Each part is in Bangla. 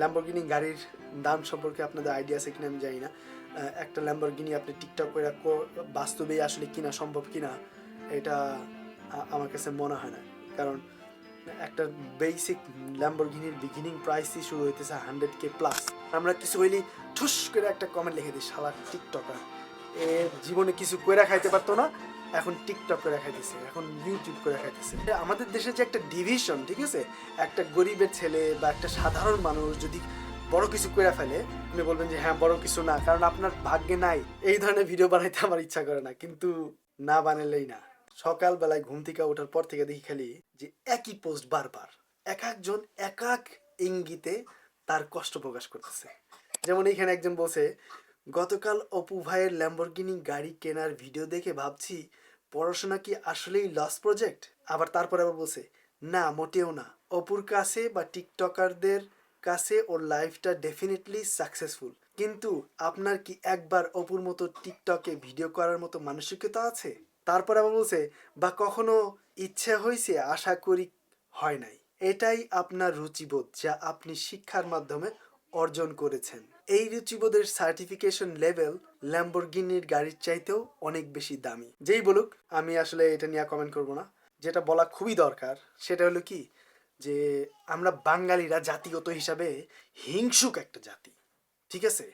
ল্যাম্বরগিনি গাড়ির দাম সম্পর্কে আপনাদের আইডিয়া আছে কিনা আমি জানি না। একটা ল্যাম্বরগিনি আপনি টিকটক করে বাস্তবেই আসলে কিনা সম্ভব কিনা, এটা আমার কাছে মনে হয় না। কারণ একটা বেসিক ল্যাম্বরগিনির বিগিনিং প্রাইসই শুরু হইতেছে হান্ড্রেড কে প্লাস আমরা কিছু হইলি ঠুস করে একটা কমেন্ট লিখে দিই, শালা টিকটকার এ, জীবনে কিছু কইরা খাইতে পারতো না। এখন টিকটক করে খাইতেছে, এখন ইউটিউব করে খাইতেছে। আমাদের দেশে যে একটা ডিভিশন ঠিক আছে? একটা গরিবের ছেলে বা একটা সাধারণ মানুষ যদি বড় কিছু করে ফেলে, আপনি বলবেন যে হ্যাঁ বড় কিছু না, কারণ আপনার ভাগ্যে নাই। এই ধরনের ভিডিও বানাইতে আমার ইচ্ছা করে না, কিন্তু না বানালেই না। সকালবেলায় ঘুম থেকে ওঠার পর থেকে দেখি খালি যে, একই পোস্ট বারবার। এক একজন এক এক ইঙ্গিতে তার কষ্ট প্রকাশ করতেছে। যেমন এইখানে একজন বলছে গতকাল অপু ভাইয়ের ল্যাম্বরগিনি গাড়ি কেনার ভিডিও দেখে ভাবছি, পড়াশোনা কি আসলেই লস প্রজেক্ট আবার তারপরে আবার বলছে, না, মোটেও না। অপুর কাছে বা টিকটকারদের কাছে ওর লাইফটা ডেফিনেটলি সাকসেসফুল কিন্তু আপনার কি একবার অপুর মতো টিকটকে ভিডিও করার মতো মানসিকতা আছে? তারপর আবার বলছে, বা কখনো ইচ্ছে হয়েছে আশা করি হয় নাই। এটাই আপনার রুচিবোধ যা আপনি শিক্ষার মাধ্যমে অর্জন করেছেন। এই রুচিবোধের সার্টিফিকেশন লেভেল ল্যাম্বরগিনির গাড়ির চাইতেও অনেক বেশি দামি। যেই বলুক, আমি আসলে এটা নিয়ে কমেন্ট করব না। যেটা বলা খুবই দরকার, সেটা হলো কি? যে আমরা বাঙালিরা জাতিগত হিসাবে হিংসুক একটা জাতি, ঠিক আছে?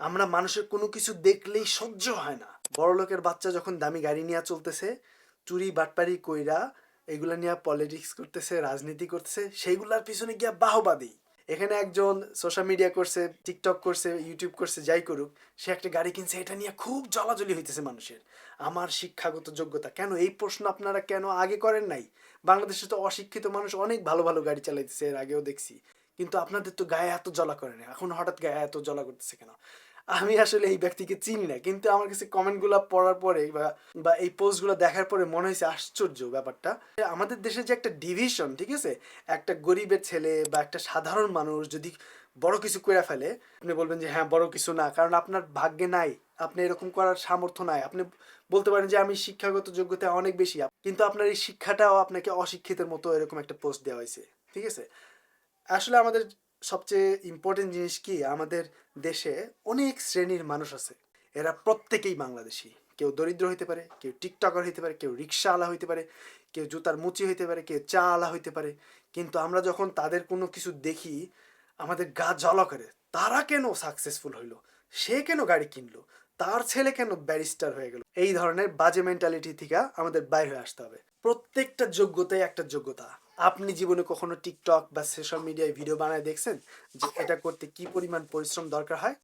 আমরা মানুষের কোনো কিছু দেখলেই সহ্য হয় না। বড় লোকের বাচ্চা যখন দামি গাড়ি নিয়ে চলতেছে, চুরি, বাটপারি, কইরা এগুলা নিয়ে পলিটিক্স করতেছে, রাজনীতি করতেছে, সেইগুলার পিছনে গিয়া বাহবা দিই। এখানে একজন সোশ্যাল মিডিয়া করছে টিকটক করছে ইউটিউব করছে, যাই করুক, সে একটা গাড়ি কিনছে, এটা নিয়ে খুব জলাজলি হইতেছে মানুষের। আমার শিক্ষাগত যোগ্যতা, কেন এই প্রশ্ন আপনারা কেন আগে করেন নাই? বাংলাদেশে তো অশিক্ষিত মানুষ অনেক ভালো ভালো গাড়ি চালাইতেছে, এর আগেও দেখছি। কিন্তু আপনাদের তো গায়ে এত জ্বলা করে না এখন হঠাৎ গায়ে এত জ্বলা করতেছে কেন? আমি আসলে এই ব্যক্তিকে চিনি না। কিন্তু আমার কাছে কমেন্টগুলো পড়ার পরে বা বা এই পোস্টগুলো দেখার পরে মনে হয়েছে আশ্চর্য ব্যাপারটা। আমাদের দেশে যে একটা ডিভিশন ঠিক আছে? একটা গরিবের ছেলে বা একটা সাধারণ মানুষ যদি বড় কিছু করে ফেলে, আপনি বলবেন যে হ্যাঁ বড় কিছু না। কারণ আপনার ভাগ্যে নাই। আপনি এরকম করার সামর্থ্য নাই। আপনি বলতে পারেন যে, আমি শিক্ষাগত যোগ্যতা অনেক বেশি। কিন্তু আপনার এই শিক্ষাটাও আপনাকে অশিক্ষিতের মতো এরকম একটা পোস্ট দেওয়া হয়েছে। ঠিক আছে? আসলে আমাদের সবচেয়ে ইম্পর্টেন্ট জিনিস কি? আমাদের দেশে অনেক শ্রেণির মানুষ আছে। এরা প্রত্যেকেই বাংলাদেশি। কেউ দরিদ্র হইতে পারে, কেউ টিকটকার হইতে পারে, কেউ রিক্সাওয়ালা হইতে পারে, কেউ জুতার মুচি হইতে পারে, কেউ চা আলা হইতে পারে। কিন্তু আমরা যখন তাদের কোনো কিছু দেখি, আমাদের গা জ্বলা করে, তারা কেন সাকসেসফুল হইল? সে কেন গাড়ি কিনলো? তার ছেলে কেন ব্যারিস্টার হয়ে গেল? এই ধরনের বাজে মেন্টালিটি থেকে আমাদের বাইর হয়ে আসতে হবে। প্রত্যেকটা যোগ্যতাই একটা যোগ্যতা। আপনি জীবনে কখনো টিকটক বা সোশ্যাল মিডিয়ায় ভিডিও বানায় দেখছেন? যে এটা করতে কি পরিমাণ পরিশ্রম দরকার হয়?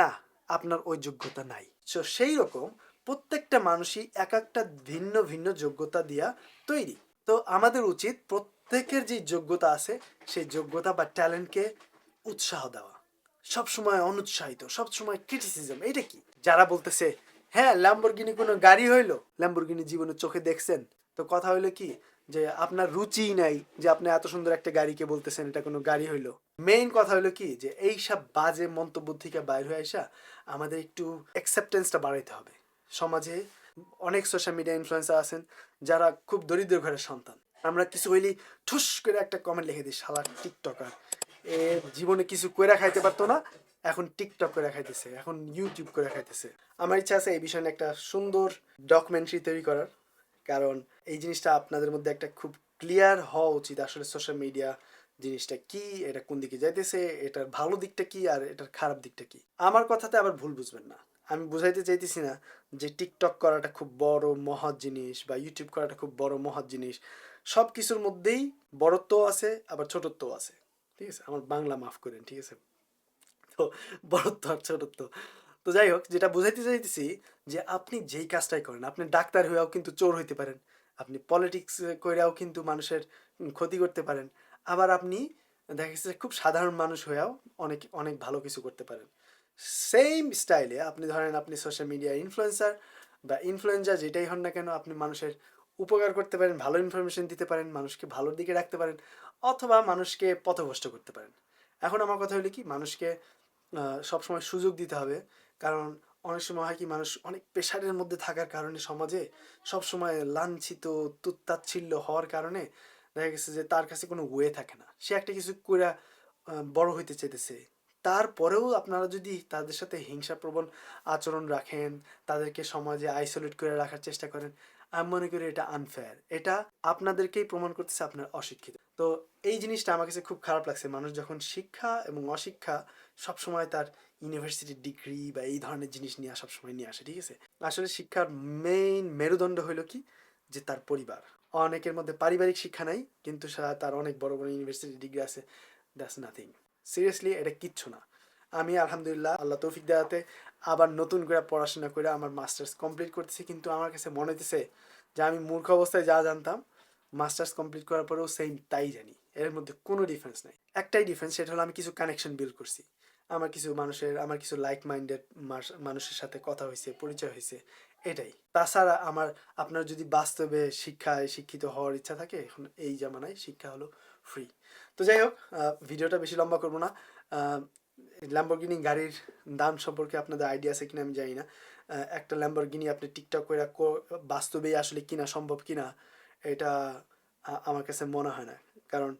না, আপনার ওই যোগ্যতা নাই। তো সেই রকম প্রত্যেকটা মানুষই এক একটা ভিন্ন ভিন্ন যোগ্যতা দিয়া তৈরি। তো আমাদের উচিত প্রত্যেকের যে যোগ্যতা আছে, সেই যোগ্যতা বা ট্যালেন্টকে উৎসাহ দেওয়া। সবসময় অনুৎসাহিত, সবসময় ক্রিটিসিজম এটা কি? যারা বলতেছে হ্যাঁ ল্যাম্বরগিনি কোনো গাড়ি হইল? ল্যাম্বরগিনি জীবনে চোখে দেখছেন। তো কথা হইল কি যে আপনার রুচিই নাই যে আপনি এত সুন্দর একটা গাড়িকে বলতেছেন, এটা কোনো গাড়ি হইল। মেইন কথা হইল কি যে এই সব বাজে মন্তব্য থেকে বাইর হয়ে আসা আমাদের একটু অ্যাকসেপ্টেন্সটা বাড়াইতে হবে। সমাজে অনেক সোশ্যাল মিডিয়া ইনফ্লুয়েন্সার আছেন যারা খুব দরিদ্র ঘরের সন্তান। আমরা কিছু হইলি ঠুস করে একটা কমেন্ট লিখে দিই, শালা টিকটকার। এ জীবনে কিছু কইরা খাইতে পারতো না, এখন টিকটক করে খাইতেছে, এখন ইউটিউব করে খাইতেছে। আমার ইচ্ছা আছে এই বিষয়ে একটা সুন্দর ডকুমেন্টারি তৈরি করার। কারণ এই জিনিসটা আপনাদের মধ্যে একটা খুব ক্লিয়ার হওয়া উচিত আসলে সোশ্যাল মিডিয়া জিনিসটা কি, এটা কোন দিকে যাইতেছে, এটার ভালো দিকটা কি আর এটার খারাপ দিকটা কি? আমার কথাতে আবার ভুল বুঝবেন না। আমি বুঝাইতে চাইতেছি না যে টিকটক করাটা খুব বড় মহৎ জিনিস বা ইউটিউব করাটা খুব বড় মহৎ জিনিস। সব কিছুর মধ্যেই বড়ত্বও আছে, আবার ছোটত্বও আছে। ঠিক আছে? আমার বাংলা মাফ করেন, ঠিক আছে? তো বড়ত্ব আর ছোটত্ব। তো যাই হোক যেটা বুঝাইতে চাইতেছি যে আপনি যেই কাজটাই করেন, আপনি ডাক্তার হয়েও কিন্তু চোর হইতে পারেন, আপনি পলিটিক্স করেও কিন্তু মানুষের ক্ষতি করতে পারেন, আবার আপনি দেখা গেছে খুব সাধারণ মানুষ হয়েও অনেক অনেক ভালো কিছু করতে পারেন। সেম স্টাইলে আপনি ধরেন আপনি সোশ্যাল মিডিয়া ইনফ্লুয়েন্সার বা ইনফ্লুয়েন্সার যেটাই হন না কেন, আপনি মানুষের উপকার করতে পারেন, ভালো ইনফরমেশন দিতে পারেন, মানুষকে ভালোর দিকে রাখতে পারেন, অথবা মানুষকে পথভ্রষ্ট করতে পারেন। এখন আমার কথা হলো কি, মানুষকে সবসময় সুযোগ দিতে হবে কারণ অনেক সময় হয় কি মানুষ অনেক প্রেশারের মধ্যে থাকার কারণে সমাজে সব সময় লাঞ্ছিত তুত্তাচ্ছিল্য হওয়ার কারণে দেখা গেছে যে তার কাছে কোনো ওয়ে থাকে না। সে একটা কিছু করে বড় হইতে চাইতেছে। তারপরেও আপনারা যদি তাদের সাথে হিংসাপ্রবণ আচরণ রাখেন, তাদেরকে সমাজে আইসোলেট করে রাখার চেষ্টা করেন আমি মনে করি এটা আনফেয়ার এটা আপনাদেরকেই প্রমাণ করতেছে আপনার অশিক্ষিত। তো এই জিনিসটা আমার কাছে খুব খারাপ লাগছে। মানুষ যখন শিক্ষা এবং অশিক্ষা সবসময় তার ইউনিভার্সিটির ডিগ্রি বা এই ধরনের জিনিস নিয়ে সবসময় নিয়ে আসে, ঠিক আছে? আসলে শিক্ষার মেইন মেরুদণ্ড হলো কি? যে তার পরিবার। অনেকের মধ্যে পারিবারিক শিক্ষা নাই, কিন্তু তার অনেক বড় বড় ইউনিভার্সিটি ডিগ্রি আছে দ্যাটস নাথিং সিরিয়াসলি এটা কিচ্ছু না। আমি আলহামদুলিল্লাহ আল্লাহ তৌফিক দেওয়াতে আবার নতুন করে পড়াশোনা করে আমার মাস্টার্স কমপ্লিট করতেছি। কিন্তু আমার কাছে মনে হইতেছে যে আমি মূর্খ অবস্থায় যা জানতাম, মাস্টার্স কমপ্লিট করার পরেও সেম তাই জানি। এর মধ্যে কোনো ডিফারেন্স নাই। একটাই ডিফারেন্স সেটা হলো আমি কিছু কানেকশন বিল্ড করছি। আমার কিছু মানুষের, আমার কিছু লাইক মাইন্ডেড মানুষের সাথে কথা হয়েছে পরিচয় হয়েছে এটাই। তাছাড়া আমার, আপনার যদি বাস্তবে শিক্ষায় শিক্ষিত হওয়ার ইচ্ছা থাকে, এখন এই জামানায় শিক্ষা হলো ফ্রি তো যাই হোক ভিডিওটা বেশি লম্বা করব না। ল্যাম্বরগিনি গাড়ির দাম সম্পর্কে আপনাদের আইডিয়া আছে কিনা আমি জানি না। একটা ল্যাম্বরগিনি আপনি টিকটক করে বাস্তবেই আসলে কিনা সম্ভব কিনা, এটা আমার কাছে মনে হয় না। কারণ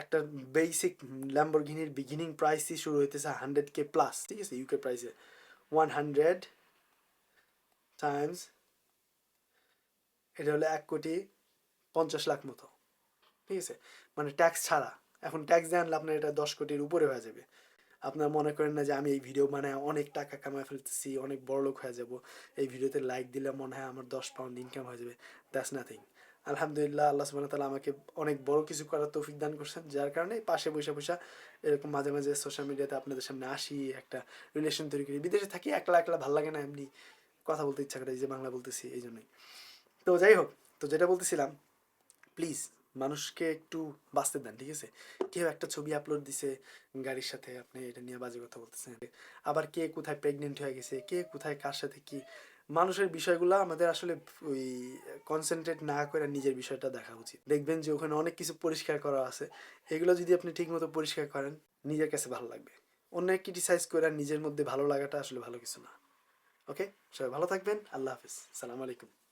একটা বেসিক ল্যাম্বরগিনির বিগিনিং প্রাইসই শুরু হইতেছে হান্ড্রেড কে প্লাস ঠিক আছে ইউকে প্রাইসে ওয়ান হান্ড্রেড টাইমস এটা হলো এক কোটি পঞ্চাশ লাখ মতো, ঠিক আছে? মানে ট্যাক্স ছাড়া। এখন ট্যাক্স দিয়ে আনলে আপনার এটা দশ কোটির উপরে হয়ে যাবে। আপনার মনে করেন না যে আমি এই ভিডিও মানে অনেক টাকা কামায় ফেলতেছি, অনেক বড় লোক হয়ে যাব। এই ভিডিওতে লাইক দিলে মনে হয় আমার দশ পাউন্ড ইনকাম হয়ে যাবে। দ্যাটস নাথিং আলহামদুলিল্লাহ, আল্লাহ সুবাহ তালা আমাকে অনেক বড় কিছু করার তৌফিক দান করছেন, যার কারণে পাশে বসে বসে এরকম মাঝে মাঝে সোশ্যাল মিডিয়াতে আপনাদের সামনে আসি, একটা রিলেশন তৈরি করি। বিদেশে থাকি, একলা একলা ভালো লাগে না, এমনি কথা বলতে ইচ্ছা করে যে বাংলা বলতেছি, এই জন্যই। তো যাই হোক, তো যেটা বলতেছিলাম প্লিজ মানুষকে একটু বাঁচতে দেন, ঠিক আছে? কেউ একটা ছবি আপলোড দিছে গাড়ির সাথে, আপনি এটা নিয়ে বাজে কথা বলতেছেন। আবার কে কোথায় প্রেগনেন্ট হয়ে গেছে, কে কোথায় কার সাথে কি, মানুষের বিষয়গুলো আমাদের আসলে ওই কনসেন্ট্রেট না করে নিজের বিষয়টা দেখা উচিত। দেখবেন যে ওখানে অনেক কিছু পরিষ্কার করা আছে, এগুলো যদি আপনি ঠিকমতো পরিষ্কার করেন, নিজের কাছে ভালো লাগবে। অন্য ক্রিটিসাইজ করে নিজের মধ্যে ভালো লাগাটা আসলে ভালো কিছু না। ওকে সবাই ভালো থাকবেন, আল্লাহ হাফিজ। সালাম আলাইকুম।